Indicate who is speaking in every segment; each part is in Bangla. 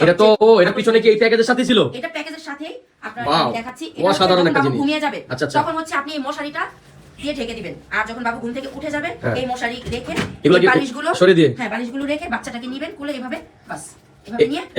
Speaker 1: এটা তো ও এটা পিছনে কি এই প্যাকেজের সাথে ছিল
Speaker 2: এটা প্যাকেজের সাথে আপনার দেখাচ্ছি এটা সাধারণ
Speaker 1: একটা জিনিস।
Speaker 2: ঘুমিয়ে যাবে
Speaker 1: আচ্ছা, আচ্ছা।
Speaker 2: তখন হচ্ছে আপনি এই মশারিটা দিয়ে ঢেকে দিবেন আর যখন বাবু ঘুম থেকে উঠে যাবে
Speaker 1: হ্যাঁ।
Speaker 2: এই মশারি রেখে বালিশগুলো
Speaker 1: সরিয়ে দিয়ে?
Speaker 2: হ্যাঁ বালিশগুলো রেখে বাচ্চাটাকে নিবেন কোলে এভাবে বাস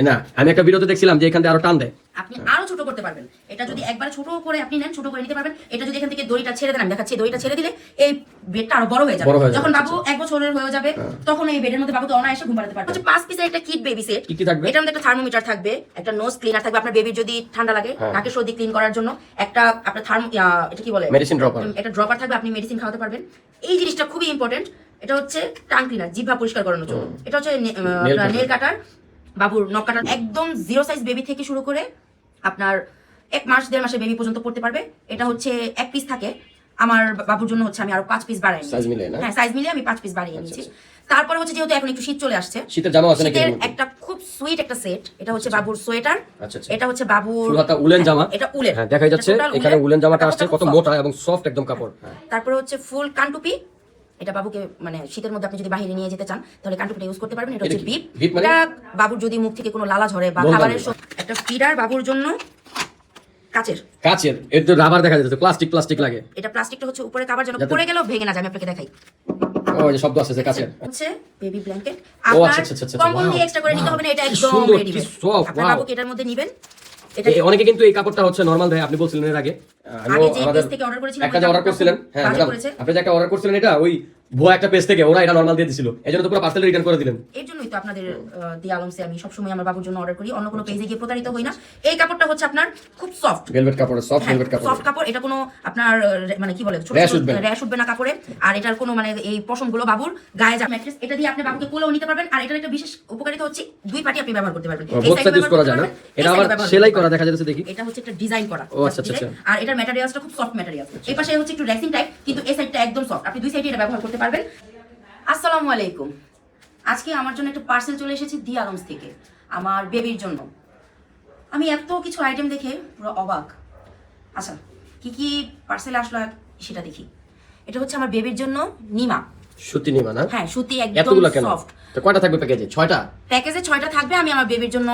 Speaker 1: না আমি একটা ভিডিওতে দেখছিলাম যে এখান থেকে আরও টান দেয়।
Speaker 2: আপনি আরও ছোট করতে পারবেন। এটা যদি একবার ছোট করে আপনি নেন ছোট করে নিতে পারবেন। এটা যদি এখান থেকে দড়িটা ছেড়ে দেন আমি দেখাচ্ছি দড়িটা ছেড়ে দিলে এই বেডটা আরও বড় হয়ে যাবে।
Speaker 1: হয়ে
Speaker 2: যখন বাবু
Speaker 1: আচ্ছা,
Speaker 2: এক বছরের হয়ে যাবে তখন এই বেডের মধ্যে বাবুকে অনায়াসে ঘুম পাড়াতে পারবে। হচ্ছে পাঁচ পিসের একটা কিট বেবি সেট
Speaker 1: কি কি থাকবে?
Speaker 2: এটার মধ্যে একটা থার্মোমিটার থাকবে একটা নোজ ক্লিনার থাকবে আপনার বেবির যদি ঠান্ডা লাগে
Speaker 1: হ্যাঁ।
Speaker 2: নাকে সর্দি ক্লিন করার জন্য একটা আপনার থার্মো এটা কি বলে। উম, একটা ড্রপার থাকবে আপনি মেডিসিন খাওয়াতে পারবেন। এই জিনিসটা খুবই ইম্পর্টেন্ট এটা হচ্ছে টাং ক্লিনার জিভা পরিষ্কার করানোর জন্য। এটা হচ্ছে নেল কাটার বাবুর নখ কাটার একদম জিরো সাইজ বেবি থেকে শুরু করে আপনার এক মাস দেড় মাসের বেবি পর্যন্ত পড়তে পারবে। এটা হচ্ছে এক পিস থাকে। আমার বাবুর জন্য হচ্ছে আমি আরও পাঁচ পিস বাড়াই
Speaker 1: না?
Speaker 2: হ্যাঁ সাইজ মিলিয়ে আমি পাঁচ পিস বাড়িয়ে
Speaker 1: আচ্ছা,
Speaker 2: নিয়েছি। তারপরে হচ্ছে যেহেতু এখন একটু শীত চলে আসছে
Speaker 1: শীতের জামা আছে নাকি?
Speaker 2: একটা খুব সুইট একটা সেট এটা হচ্ছে বাবুর সোয়েটার
Speaker 1: আচ্ছা, আচ্ছা।
Speaker 2: এটা হচ্ছে বাবুর
Speaker 1: ফুল হাতা উলেন জামা।
Speaker 2: এটা উলের।
Speaker 1: হ্যাঁ দেখাই যাচ্ছে। এখানে উলেন জামাটা আসছে কত মোটা এবং সফট একদম কাপড়। হ্যাঁ।
Speaker 2: তারপরে হচ্ছে ফুল কানটুপি। এটা বাবুকে মানে শীতের মধ্যে আপনি যদি বাইরে নিয়ে যেতে চান তাহলে কানটুপিটা ইউজ করতে পারবেন। এটা হচ্ছে বিপ
Speaker 1: মানে?
Speaker 2: এটা বাবুর যদি মুখ থেকে কোনো লালা ঝরে বা খাবারের একটা ফিডার বাবুর জন্য কাচের।
Speaker 1: কাচের? এর তো রাবার দেখা যাচ্ছে প্লাস্টিক প্লাস্টিক লাগে।
Speaker 2: এটা প্লাস্টিকটা হচ্ছে উপরে জন্য
Speaker 1: যাতে-
Speaker 2: পড়ে গেলেও ভেঙে না যায় আমি আপনাকে দেখাই।
Speaker 1: ও যে শব্দ আসছে কাচের।
Speaker 2: হচ্ছে বেবি ব্ল্যাঙ্কেট আপনার
Speaker 1: আচ্ছা, আচ্ছা, আচ্ছা,
Speaker 2: কম্বল দিয়ে এক্সট্রা করে নিতে হবে না এটা একদম রেডি
Speaker 1: soft,
Speaker 2: বাবুকে এটার মধ্যে নেবেন।
Speaker 1: অনেকে কিন্তু এই কাপড়টা হচ্ছে নরমাল দেয় আপনি বলছিলেন এর আগে। একটা যে অর্ডার করেছিলেন হ্যাঁ। আপনি যে একটা অর্ডার করছিলেন এটা ওই ভুয়া একটা পেজ থেকে ওরা এটা নরমাল দিয়ে দিছিল। এই জন্য তো পুরো পার্সেল রিটার্ন করে দিলেন।
Speaker 2: জন্যই তো আপনাদের দিয়ে আলমসে আমি সবসময় আমার বাবুর জন্য অর্ডার করি অন্য কোনো পেজে গিয়ে প্রতারিত হই না। এই কাপড়টা হচ্ছে আপনার খুব সফট
Speaker 1: ভেলভেট কাপড়ের সফট ভেলভেট কাপড়
Speaker 2: সফট কাপড় এটা কোনো আপনার মানে কি বলে ছোট। র্যাশ উঠবে না। কাপড়ে। আর এটার কোনো মানে এই পশমগুলো বাবুর গায়ে যা ম্যাট্রেস এটা দিয়ে আপনি বাবুকে কোলেও নিতে পারবেন। আর এটার একটা বিশেষ উপকারিতা হচ্ছে দুই পাটি আপনি ব্যবহার করতে পারবেন। এই
Speaker 1: সাইড ইউজ
Speaker 2: ব্যবহার
Speaker 1: করা যায় না? এটা আবার সেলাই করা দেখা যাচ্ছে দেখি?
Speaker 2: এটা হচ্ছে একটা ডিজাইন করা
Speaker 1: ও, আচ্ছা, আচ্ছা,
Speaker 2: আর এটার ম্যাটেরিয়ালসটা খুব সফট ম্যাটেরিয়াল এই পাশে হচ্ছে একটু রেসিন টাইপ কিন্তু এই সাইডটা একদম সফট আপনি দুই সাইডে এটা ব্যবহার করতে পারবেন। আসসালামু আলাইকুম। আজকে আমার জন্য একটা পার্সেল চলে এসেছে দি আলমস থেকে আমার বেবির জন্য। আমি এত কিছু আইটেম দেখে পুরো অবাক। আচ্ছা কি কি পার্সেল আসলো সেটা দেখি। এটা হচ্ছে আমার বেবির জন্য নিমা।
Speaker 1: সুতি নিমা না?
Speaker 2: হ্যাঁ সুতি একদম সফট
Speaker 1: তো কয়টা থাকবে প্যাকেজে ছয়টা?
Speaker 2: প্যাকেজে ছয়টা থাকবে আমি আমার বেবির জন্য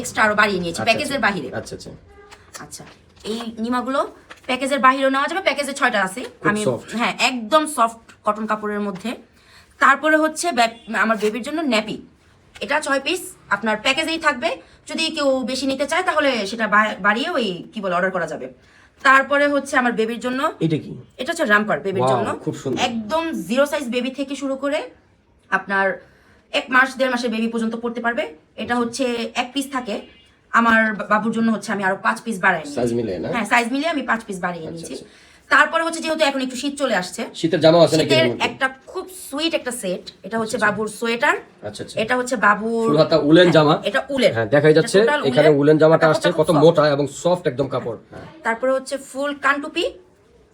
Speaker 2: এক্সট্রা আরও বাড়িয়ে নিয়েছি
Speaker 1: আচ্ছা,
Speaker 2: প্যাকেজের
Speaker 1: আচ্ছা।
Speaker 2: বাহিরে।
Speaker 1: আচ্ছা আচ্ছা।
Speaker 2: আচ্ছা এই নিমাগুলো প্যাকেজের বাহিরেও নেওয়া যাবে প্যাকেজে ছয়টা আছে। আমি হ্যাঁ একদম সফট কটন কাপড়ের মধ্যে তারপরে হচ্ছে আমার বেবির জন্য ন্যাপি এটা ছয় পিস আপনার প্যাকেজেই থাকবে। যদি কেউ বেশি নিতে চায় তাহলে সেটা বাড়িয়ে ওই কি বলে অর্ডার করা যাবে। তারপরে হচ্ছে আমার বেবির জন্য
Speaker 1: এটা কি?
Speaker 2: এটা হচ্ছে রামপার বেবির জন্য।
Speaker 1: খুব সুন্দর।
Speaker 2: একদম জিরো সাইজ বেবি থেকে শুরু করে আপনার এক মাস দেড় মাসের বেবি পর্যন্ত পড়তে পারবে। এটা হচ্ছে এক পিস থাকে। আমার বাবুর জন্য হচ্ছে আমি আরও পাঁচ পিস বাড়াই।
Speaker 1: মিলিয়ে
Speaker 2: হ্যাঁ সাইজ মিলিয়ে আমি পাঁচ পিস বাড়িয়ে
Speaker 1: আচ্ছা,
Speaker 2: নিয়েছি।
Speaker 1: আচ্ছা।
Speaker 2: তারপরে হচ্ছে যেহেতু এখন একটু শীত চলে আসছে
Speaker 1: শীতের জামা আছে নাকি
Speaker 2: শীতের একটা খুব সুইট একটা সেট এটা হচ্ছে বাবুর সোয়েটার
Speaker 1: আচ্ছা আচ্ছা।
Speaker 2: এটা হচ্ছে বাবুর
Speaker 1: ফুল হাতা উলেন
Speaker 2: হ্যাঁ,
Speaker 1: জামা।
Speaker 2: এটা উলের
Speaker 1: হ্যাঁ দেখাই যাচ্ছে।
Speaker 2: এটা total
Speaker 1: এখানে উলেন। জামাটা
Speaker 2: কাপড়টা
Speaker 1: আসছে
Speaker 2: খুব
Speaker 1: কত
Speaker 2: soft।
Speaker 1: মোটা এবং সফট একদম কাপড়। হ্যাঁ।
Speaker 2: তারপরে হচ্ছে ফুল কানটুপি।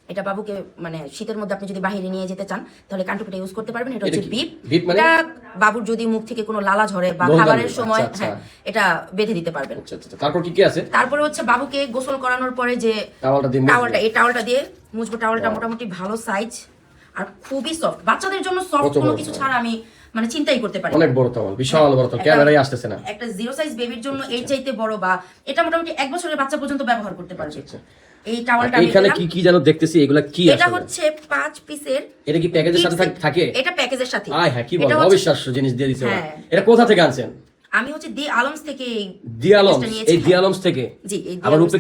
Speaker 2: এটা বাবুকে মানে শীতের মধ্যে আপনি যদি বাইরে নিয়ে যেতে চান তাহলে কানটুপিটা ইউজ করতে পারবেন। এটা
Speaker 1: এটা
Speaker 2: হচ্ছে
Speaker 1: কি?
Speaker 2: বিপ
Speaker 1: বিপ মানে?
Speaker 2: এটা বাবুর যদি মুখ থেকে কোনো লালা ঝরে বা খাবারের। সময়
Speaker 1: আচ্ছা, আচ্ছা।
Speaker 2: হ্যাঁ এটা বেঁধে দিতে পারবেন।
Speaker 1: আচ্ছা আচ্ছা তারপর কি কি আছে?
Speaker 2: তারপরে হচ্ছে বাবুকে গোসল করানোর পরে যে
Speaker 1: টাওয়ালটা দিয়ে মুছবো।
Speaker 2: টাওয়ালটা এই টাওয়ালটা দিয়ে টাওয়ালটা মোটামুটি ভালো সাইজ আর খুবই সফট বাচ্চাদের জন্য সফট কোনো কিছু ছাড়া আমি মানে চিন্তাই করতে পারি
Speaker 1: অনেক বড় টাওয়াল বিশাল বড় ক্যামেরায় আসতেছে না।
Speaker 2: একটা জিরো সাইজ বেবির জন্য এর চাইতে বড় বা এটা মোটামুটি এক বছরের বাচ্চা পর্যন্ত ব্যবহার করতে পারবে।
Speaker 1: আচ্ছা।
Speaker 2: এই টাওয়ালটা দিলাম।
Speaker 1: কি কি যেন দেখতেছি এগুলা কি
Speaker 2: এটা হচ্ছে পাঁচ পিসের
Speaker 1: এটা কি প্যাকেজের সাথে থাকে
Speaker 2: এটা প্যাকেজের সাথে।
Speaker 1: আয় হ্যাঁ কি অবিশ্বাস্য জিনিস দিয়ে দিছে
Speaker 2: হ্যাঁ।
Speaker 1: এটা কোথা থেকে আনছেন?
Speaker 2: আমি হচ্ছে দি আলমস থেকে জিনিসটা নিয়েছি।
Speaker 1: এই দিয়ালমস থেকে?
Speaker 2: জি,
Speaker 1: আবার উপরে।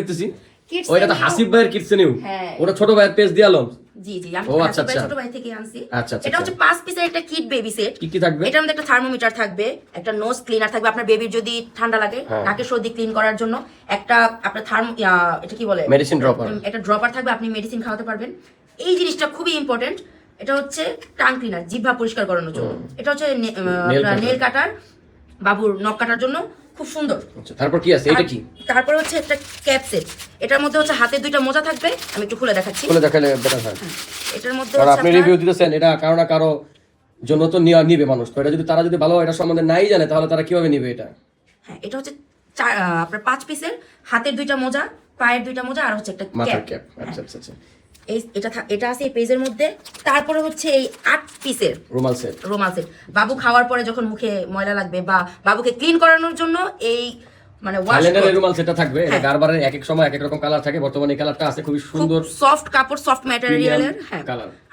Speaker 1: দেখতেছি।
Speaker 2: Kids
Speaker 1: ও এটা তো হাসিব ভাইয়ের কিডসেনেও
Speaker 2: হ্যাঁ।
Speaker 1: ওটা ছোট ভাইয়ের পেজ
Speaker 2: জি জি আমি
Speaker 1: আচ্ছা, আচ্ছা।
Speaker 2: ছোট ভাই থেকে আনছি।
Speaker 1: আচ্ছা,
Speaker 2: এটা হচ্ছে পাঁচ পিসের একটা কিট বেবি সেট
Speaker 1: কি কি থাকবে?
Speaker 2: এটার মধ্যে একটা থার্মোমিটার থাকবে একটা নোজ ক্লিনার থাকবে। আপনার বেবির যদি ঠান্ডা লাগে
Speaker 1: হ্যাঁ।
Speaker 2: নাকে সর্দি ক্লিন করার জন্য একটা আপনার থার্মো এটা কি বলে?
Speaker 1: মেডিসিন ড্রপার
Speaker 2: একটা ড্রপার থাকবে আপনি মেডিসিন খাওয়াতে পারবেন। এই জিনিসটা খুবই ইম্পর্টেন্ট এটা হচ্ছে টাং ক্লিনার জিভা পরিষ্কার করানোর জন্য। এটা হচ্ছে নেল কাটার বাবুর নখ কাটার জন্য খুব সুন্দর।
Speaker 1: তারপর কি আছে? এটা কি?
Speaker 2: আর তারপরে হচ্ছে একটা ক্যাপ সেট এটার মধ্যে হচ্ছে হাতে দুইটা মোজা থাকবে আমি একটু খুলে দেখাচ্ছি।
Speaker 1: খুলে দেখালে বেটার হয়।
Speaker 2: এটার মধ্যে হচ্ছে
Speaker 1: আপনি রিভিউ দিতেছেন এটা কারও না কারও জন্য তো নিবে মানুষ। তো এটা যদি তারা যদি ভালো এটা সম্বন্ধে নাই জানে তাহলে তারা কীভাবে নিবে এটা?
Speaker 2: হ্যাঁ এটা হচ্ছে আপনার পাঁচ পিসের হাতের দুইটা মোজা পায়ের দুইটা মোজা আর হচ্ছে একটা
Speaker 1: মাথার
Speaker 2: ক্যাপ
Speaker 1: ক্যাপ আচ্ছা আচ্ছা আচ্ছা।
Speaker 2: এই এটা এটা আছে এই পেজের মধ্যে। তারপরে হচ্ছে এই আট পিসের
Speaker 1: রুমাল সেট
Speaker 2: রুমাল সেট বাবু খাওয়ার পরে যখন মুখে ময়লা লাগবে বা বাবুকে ক্লিন করানোর জন্য এই মানে wash
Speaker 1: রুমাল সেটটা থাকবে এটা
Speaker 2: হ্যাঁ।
Speaker 1: গারবারের এক এক সময় এক এক রকম কালার থাকে বর্তমানে এই কালারটা আছে খুবই সুন্দর
Speaker 2: সফট কাপড় সফট ম্যাটেরিয়ালের হ্যাঁ।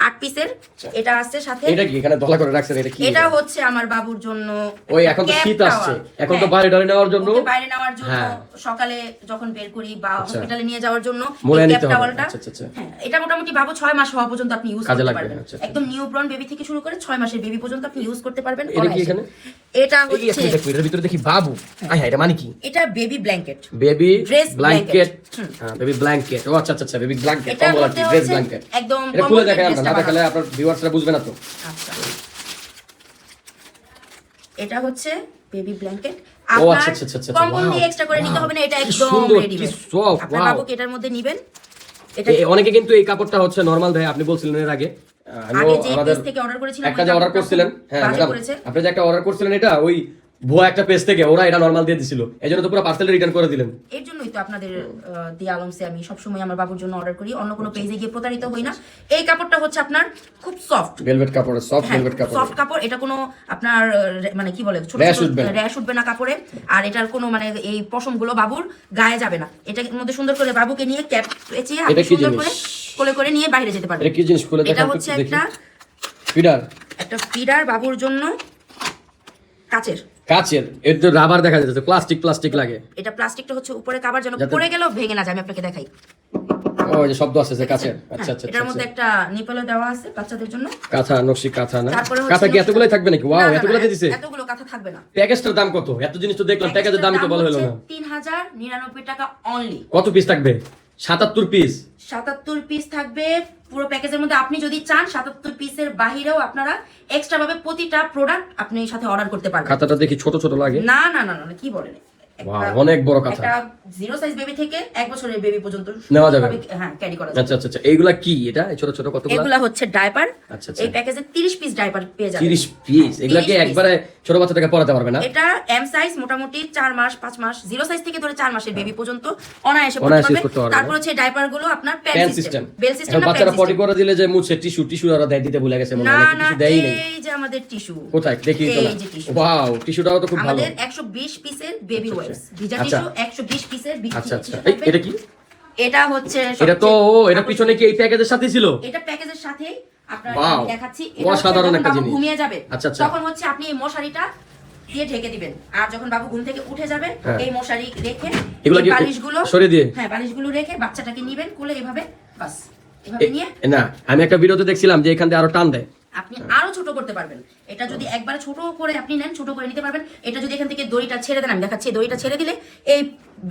Speaker 2: আট পিসের এটা আছে সাথে
Speaker 1: এটা কি এখানে দলা করে রাখছেন এটা কি
Speaker 2: এটা হচ্ছে আমার বাবুর জন্য
Speaker 1: ওই এখন তো শীত আসছে এখন তো
Speaker 2: হ্যাঁ।
Speaker 1: বাইরে ডারে নেওয়ার জন্য
Speaker 2: বাইরে নেওয়ার জন্য
Speaker 1: হ্যাঁ।
Speaker 2: সকালে যখন বের করি বা
Speaker 1: আচ্ছা।
Speaker 2: হসপিটালে নিয়ে যাওয়ার জন্য এই ক্যাপ টাওয়ালটা
Speaker 1: আচ্ছা, আচ্ছা, আচ্ছা।
Speaker 2: হ্যাঁ এটা মোটামুটি বাবু ছয় মাস হওয়া পর্যন্ত আপনি ইউজ করতে পারবেন
Speaker 1: আচ্ছা, আচ্ছা।
Speaker 2: একদম নিউ ব্রন বেবি থেকে শুরু করে ছয় মাসের বেবি পর্যন্ত আপনি ইউজ করতে পারবেন
Speaker 1: এটা কি এখানে?
Speaker 2: এটা হচ্ছে
Speaker 1: এটার ভিতরে দেখি বাবু। আয় হ্যাঁ এটা মানে কি?
Speaker 2: এটা baby blanket
Speaker 1: baby
Speaker 2: Dress
Speaker 1: blanket হ্যাঁ বেবি ব্ল্যাঙ্কেট ও আচ্ছা আচ্ছা আচ্ছা বেবি ব্ল্যাঙ্কেট
Speaker 2: এটার
Speaker 1: কম্বল আর ড্রেস ব্ল্যাঙ্কেট
Speaker 2: একদম
Speaker 1: এটা খুলে দেখেন না দেখালে আপনার ভিউয়ার্সরা বুঝবে না তো।
Speaker 2: আচ্ছা। এটা হচ্ছে বেবি ব্ল্যাঙ্কেট আপনার
Speaker 1: আচ্ছা, আচ্ছা, আচ্ছা, আচ্ছা,
Speaker 2: কম্বল দিয়ে এক্সট্রা করে নিতে হবে না এটা একদম রেডি আপনার বাবুকে এটার মধ্যে নেবেন। এটা
Speaker 1: অনেকে কিন্তু এই কাপড়টা হচ্ছে নরমাল দেয় আপনি বলছিলেন এর আগে।
Speaker 2: আগে যে পেজ থেকে অর্ডার করেছিলাম
Speaker 1: একটা যে অর্ডার করেছিলেন
Speaker 2: করছিলেন
Speaker 1: হ্যাঁ ম্যাডাম আপনি যে একটা অর্ডার করেছিলেন এটা ওই ভুয়া একটা পেজ থেকে ওরা এটা নরমাল দিয়ে দিছিল। এই জন্য তো পুরো পার্সেল রিটার্ন করে দিলেন।
Speaker 2: এর জন্যই তো আপনাদের দিয়ে আলমসে আমি সবসময় আমার বাবুর জন্য অর্ডার করি। অন্য কোনো পেজে গিয়ে প্রতারিত হই না। এই কাপড়টা হচ্ছে আপনার খুব সফট
Speaker 1: ভেলভেট কাপড় সফট ভেলভেট কাপড়
Speaker 2: সফট কাপড়। এটা কোনো আপনার মানে কি বলে ছোট ছোট র্যাশ উঠবে না কাপড়ে। আর এটার কোনো মানে এই পশমগুলো বাবুর গায়ে যাবে না। এটার মধ্যে সুন্দর করে বাবুকে নিয়ে ক্যাপ পেঁচিয়ে আপনি
Speaker 1: এটা
Speaker 2: সুন্দর? করে কোলে করে নিয়ে বাইরে যেতে পারবেন
Speaker 1: এটা কি জিনিস? খুলে
Speaker 2: এটা হচ্ছে
Speaker 1: একটা ফিডার।
Speaker 2: একটা ফিডার বাবুর জন্য কাচের।
Speaker 1: কাচের এর তো রাবার দেখা যাচ্ছে প্লাস্টিক প্লাস্টিক লাগে।
Speaker 2: এটা প্লাস্টিকটা হচ্ছে উপরে কাবার যেন
Speaker 1: যাতে-
Speaker 2: পড়ে গেলেও ভেঙে না যায় আমি আপনাকে দেখাই।
Speaker 1: ও এই যে শব্দ আসছে যে কাচের। আচ্ছা
Speaker 2: হ্যাঁ,
Speaker 1: আচ্ছা
Speaker 2: এটার
Speaker 1: আচ্ছা
Speaker 2: মধ্যে একটা নিপলও দেওয়া আছে বাচ্চাদের জন্য।
Speaker 1: কাঁথা নকশি কাঁথা না? কাঁথা কি এতগুলাই থাকবে নাকি? ওয়াও এতগুলো দিয়ে দিছে।
Speaker 2: এতগুলো কথা থাকবে না।
Speaker 1: প্যাকেজটার দাম কত? এত জিনিস তো দেখলাম প্যাকেজের দামই তো বলা হলো না।
Speaker 2: তিন হাজার নিরানব্বই টাকা অনলি
Speaker 1: কত পিস থাকবে? সাতাত্তর পিস
Speaker 2: সাতাত্তর পিস থাকবে পুরো প্যাকেজের মধ্যে। আপনি যদি চান সাতাত্তর পিসের বাহিরেও আপনারা এক্সট্রা ভাবে প্রতিটা প্রোডাক্ট আপনি সাথে অর্ডার করতে পারবেন।
Speaker 1: খাতাটা দেখি ছোট ছোট লাগে।
Speaker 2: না না না না কি বলেন?
Speaker 1: অনেক বড় কাঁথা।
Speaker 2: জিরো সাইজ বেবি থেকে এক বছরের বেবি পর্যন্ত
Speaker 1: নেওয়া যাবে।
Speaker 2: হ্যাঁ ক্যারি করা যাবে।
Speaker 1: আচ্ছা আচ্ছা আচ্ছা এইগুলা কি এটা? ছোট ছোট কতগুলো?
Speaker 2: এগুলা হচ্ছে ডাইপার
Speaker 1: আচ্ছা, আচ্ছা।
Speaker 2: এই প্যাকেজে 30 পিস ডাইপার পেয়ে যাবেন
Speaker 1: 30 পিস এগুলা কি একবারে ছোট বাচ্চাটাকে পড়াতে পারবে না?
Speaker 2: এটা এম সাইজ মোটামুটি 4 মাস 5 মাস জিরো সাইজ থেকে ধরে 4 মাসের বেবি পর্যন্ত অনায়াসে পড়তে পারবে। তারপর হচ্ছে ডাইপারগুলো আপনার
Speaker 1: প্যান সিস্টেম
Speaker 2: বেল সিস্টেম
Speaker 1: বাচ্চারা পটি করে দিলে যে মুছে টিস্যু টিস্যু ওরা দেয় দিতে ভুলে গেছে মনে হয় টিস্যু দেয়ই
Speaker 2: এই যে আমাদের টিস্যু
Speaker 1: কোথায়? দেখি তো। ওয়াও টিস্যুটাও তো খুব ভালো।
Speaker 2: আমাদের 120 পিসের বেবি
Speaker 1: আচ্ছা, আচ্ছা।
Speaker 2: ভিজা
Speaker 1: আচ্ছা।
Speaker 2: টিস্যু 120 পিসের
Speaker 1: আচ্ছা আচ্ছা
Speaker 2: tissue
Speaker 1: এই,
Speaker 2: থাকবে।
Speaker 1: এটা কি
Speaker 2: এটা হচ্ছে
Speaker 1: এটা তো এটা পিছনে কি এই প্যাকেজের সাথেই ছিল
Speaker 2: এটা প্যাকেজের সাথে আপনার আমি দেখাচ্ছি এটা
Speaker 1: অসাধারণ একটা
Speaker 2: বাবু
Speaker 1: জিনিস।
Speaker 2: ঘুমিয়ে যাবে
Speaker 1: আচ্ছা, আচ্ছা।
Speaker 2: তখন হচ্ছে আপনি এই মশারিটা দিয়ে ঢেকে দিবেন আর যখন বাবু ঘুম থেকে উঠে যাবে
Speaker 1: হ্যাঁ।
Speaker 2: এই মশারি রেখে
Speaker 1: এগুলো
Speaker 2: এই
Speaker 1: কি
Speaker 2: বালিশগুলো
Speaker 1: সরিয়ে দিয়ে?
Speaker 2: হ্যাঁ বালিশগুলো রেখে বাচ্চাটাকে নিবেন কোলে এভাবে বাস এভাবে নিয়ে
Speaker 1: না আমি একটা ভিডিওতে দেখছিলাম যে এখান থেকে আরও টান দেয়
Speaker 2: আপনি আরও ছোট করতে পারবেন। এটা যদি একবার ছোট করে আপনি নেন ছোট করে নিতে পারবেন। এটা যদি এখান থেকে দড়িটা ছেড়ে দেন আমি দেখাচ্ছি দড়িটা ছেড়ে দিলে এই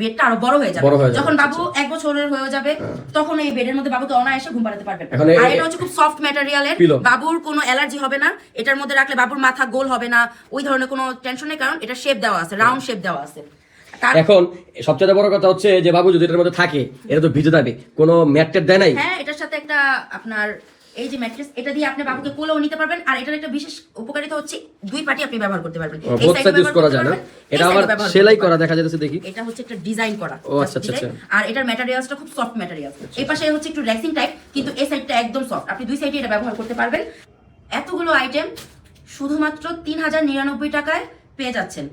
Speaker 2: বেডটা আরও বড় হয়ে যাবে।
Speaker 1: হয়ে
Speaker 2: যখন বাবু এক বছরের হয়ে যাবে তখন এই বেডের মধ্যে বাবুকে অনায়াসে ঘুম পাড়াতে পারবেন। আর এটা হচ্ছে খুব সফট ম্যাটেরিয়ালের। বাবুর কোনো অ্যালার্জি হবে না। এটার মধ্যে রাখলে বাবুর মাথা গোল হবে না। ওই ধরনের কোনো টেনশন নেই কারণ এটা শেপ দেওয়া আছে রাউন্ড শেপ দেওয়া আছে।
Speaker 1: এখন সবচেয়ে বড় কথা হচ্ছে যে বাবু যদি এটার মধ্যে থাকে এটা তো ভিজে যাবে। কোনো ম্যাটের দেয় নাই?
Speaker 2: হ্যাঁ এটার সাথে একটা আপনার এই যে ম্যাট্রেস এটা দিয়ে আপনি বাবুকে কোলেও নিতে পারবেন আর এটার একটা বিশেষ উপকারিতা হচ্ছে দুই পার্টি আপনি ব্যবহার করতে পারবেন। এই
Speaker 1: সাইড ইউজ করা যায় না? এটা আবার সেলাই করা দেখা যাচ্ছে দেখি।
Speaker 2: এটা হচ্ছে একটা ডিজাইন করা
Speaker 1: ও, আচ্ছা, আচ্ছা, আচ্ছা।
Speaker 2: আর এটার ম্যাটেরিয়ালসটা খুব সফট ম্যাটেরিয়াল এই পাশে হচ্ছে একটু রেক্সিং টাইপ কিন্তু এই সাইডটা একদম সফট আপনি দুই সাইডে এটা ব্যবহার করতে পারবেন। এতগুলো আইটেম শুধুমাত্র তিন হাজার নিরানব্বই টাকায় পেয়ে যাচ্ছেন।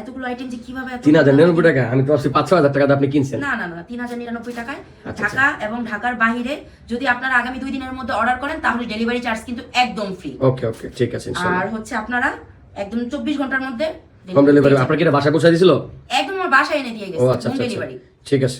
Speaker 2: এতগুলো আইটেম যে কীভাবে
Speaker 1: তিন হাজার নিরানব্বই টাকা। আমি তো পাঁচ ছ হাজার টাকা আপনি কিনছেন।
Speaker 2: না না না তিন হাজার নিরানব্বই টাকায়
Speaker 1: আচ্ছা,
Speaker 2: ঢাকা এবং ঢাকার বাইরে যদি আপনারা আগামী দুই দিনের মধ্যে অর্ডার করেন তাহলে ডেলিভারি চার্জ কিন্তু একদম ফ্রি
Speaker 1: ওকে ওকে ঠিক আছে
Speaker 2: আর হচ্ছে আপনারা একদম চব্বিশ ঘণ্টার মধ্যে
Speaker 1: হোম ডেলিভারি আপনার কি বাসা বাসায় পৌঁছে
Speaker 2: দিয়েছিল? একদম আমার বাসায় এনে দিয়ে গেছে
Speaker 1: আচ্ছা
Speaker 2: হোম
Speaker 1: আচ্ছা আচ্ছা।
Speaker 2: ডেলিভারি
Speaker 1: ঠিক আছে।